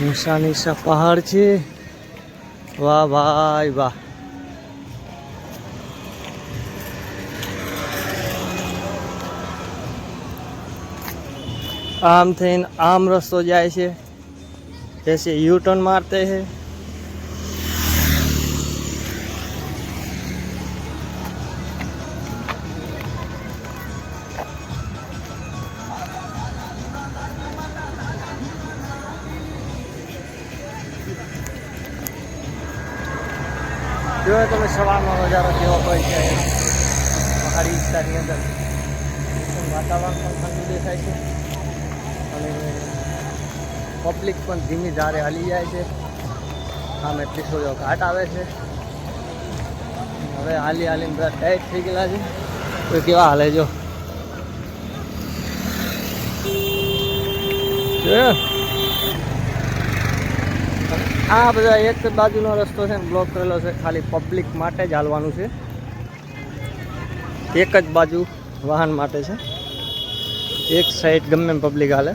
નીસા નીસા પહાડ છે. વાહ, ભાઈ, વાહ. આમ થઈને આમ રસ્તો જાય છે. જૈસે યુ ટર્ન મારતે છે. જોયો તમે સવારનો નજારો કેવો હોય છે, પહાડી વિસ્તારની અંદર વાતાવરણ પણ ઠંડુ દેખાય છે. અને પબ્લિક પણ ધીમી ધારે હાલી જાય છે. આમ એટલી સોજો ઘાટ આવે છે. હવે હાલી હાલીને બધા ટાઈટ થઈ ગયેલા છે. તો કેવા હાલે જો? જોયો? આ બધા એક બાજુનો રસ્તો છે બ્લોક કરેલો છે, ખાલી પબ્લિક માટે જ હાલવાનું છે. એક જ બાજુ વાહન માટે છે. એક સાઈડ ગમે પબ્લિક હાલે.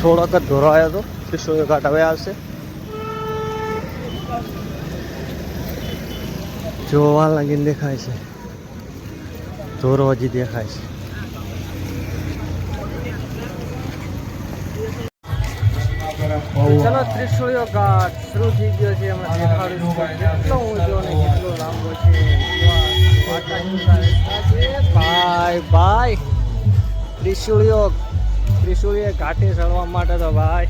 થોડોક જ ધોરાયો હતો ત્રિશુળ ઘાટ હવે આવશે. જોવા લાગીને દેખાય છે. ધોરો હજી દેખાય છે. ચલો ત્રિશુળિયો ઘાટ શરૂ થઈ ગયો છે. હમણાં દેખાડું છું કેટલો ઊંચો ને કેટલો લાંબો છે. ભાઈ ભાઈ. ત્રિશુળિયો ત્રિશુળીએ ઘાટે ચડવા માટે તો ભાઈ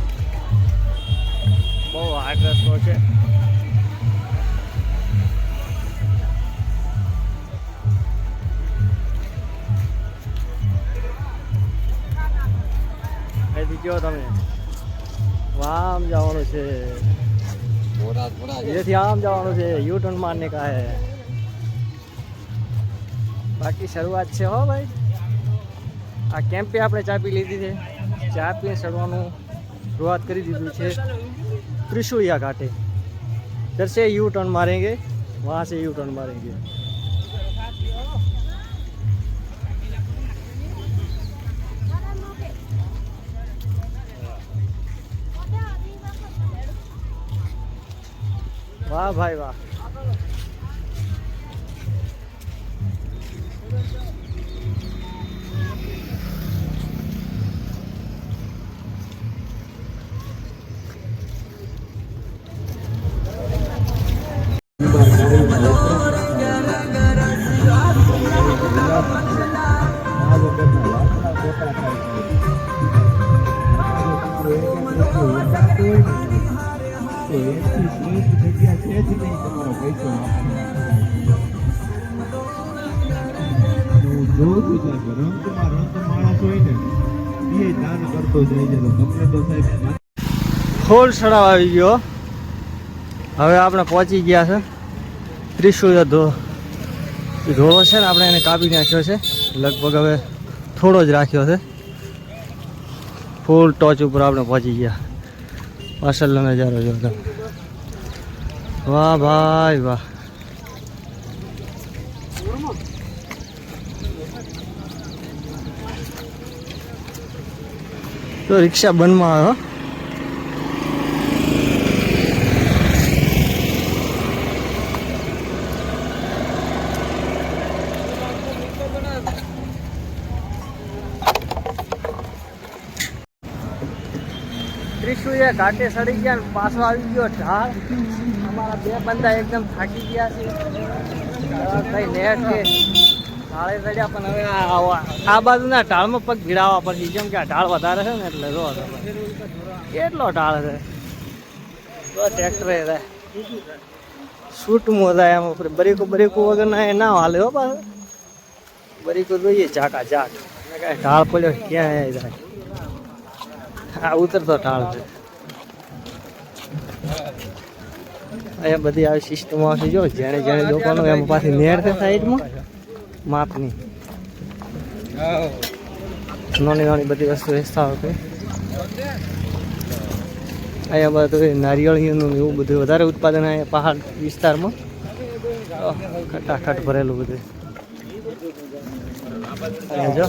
બહુ હાર્ડ રસ્તો છે. અહીંથી તમે. આમ જવાનું છે. એથી આમ જવાનું છે. યુ ટર્ન મારને કહે બાકી શરૂઆત છે હો ભાઈ. આ કેમ્પે આપણે ચા પી લીધી છે. ચા પીને ચડવાનું શરૂઆત કરી દીધું છે ત્રિશુળિયા ઘાટે. દરસે યુ ટર્ન મારેંગે વહાં સે યુ ટર્ન મારેંગે. વાહ ભાઈ વાહ Yeah. ફૂલ નહીં આવી ગયો. હવે આપણે પહોંચી ગયા છે ત્રિશુલ ધોળો છે ને આપણે એને કાપી નાખ્યો છે. લગભગ હવે થોડો જ રાખ્યો છે. ફૂલ ટોચ ઉપર આપણે પહોંચી ગયા. અસલનો નજારો જોયો તમે વાહ ભાઈ વાહ. તો રિક્ષા બંધમાં આવ્યો ત્રિશુએ ઘાટે સડી ગયા પાછો આવી ગયો ઢાળ અમારા બે બંદા એકદમ થાકી ગયા છે. કઈ નેટ કે ઢાળે ચડ્યા પણ હવે આ બાજુના ઢાળમાં પગ ભીડાવા પડશે જેમ કે આ ઢાળ વધારે છે ને એટલે રો. કેટલો ઢાળ છે? તો ટ્રેક્ટરે રહે શૂટ મોદા એમ આપણે બરીકો બરીકો વગર ના એ ના હાલે હો પાછું. બરીકો જોઈએ એને કાંઈ ઢાળ પડ્યો ક્યાં જાય? આ ઉતરતો ઢાળ છે. અહીંયા બધી આવી સિસ્ટમ આવશે. જો, જેણે જેણે જોવાનું એમાં પાછી નેર છે સાઈડમાં. માપની. નાની નાની બધી વસ્તુ વેચતા હોય અહીંયા બધું નારિયેળીનું એવું બધું વધારે ઉત્પાદન અહીંયા પહાડ વિસ્તારમાં. ખટાખટ ભરેલું બધું. જો,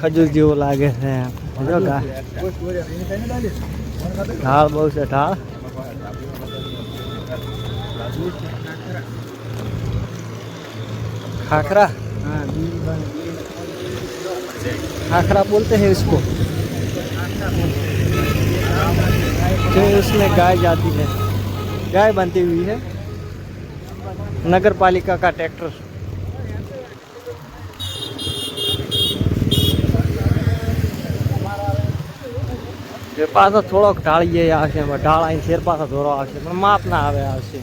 ખજૂર જેવું લાગે છે. જો ઢાળ બહુ છે, ઢાળ. खाखरा खाखरा बोलते हैं इसको जो उसमें गाय जाती है गाय बनती हुई है नगर पालिका का ट्रैक्टर જે પાછો થોડોક ઢાળીએ આવશે એમાં ઢાળ અહીં શેર પાછો ધોરો આવશે પણ માપ ના આવે આવશે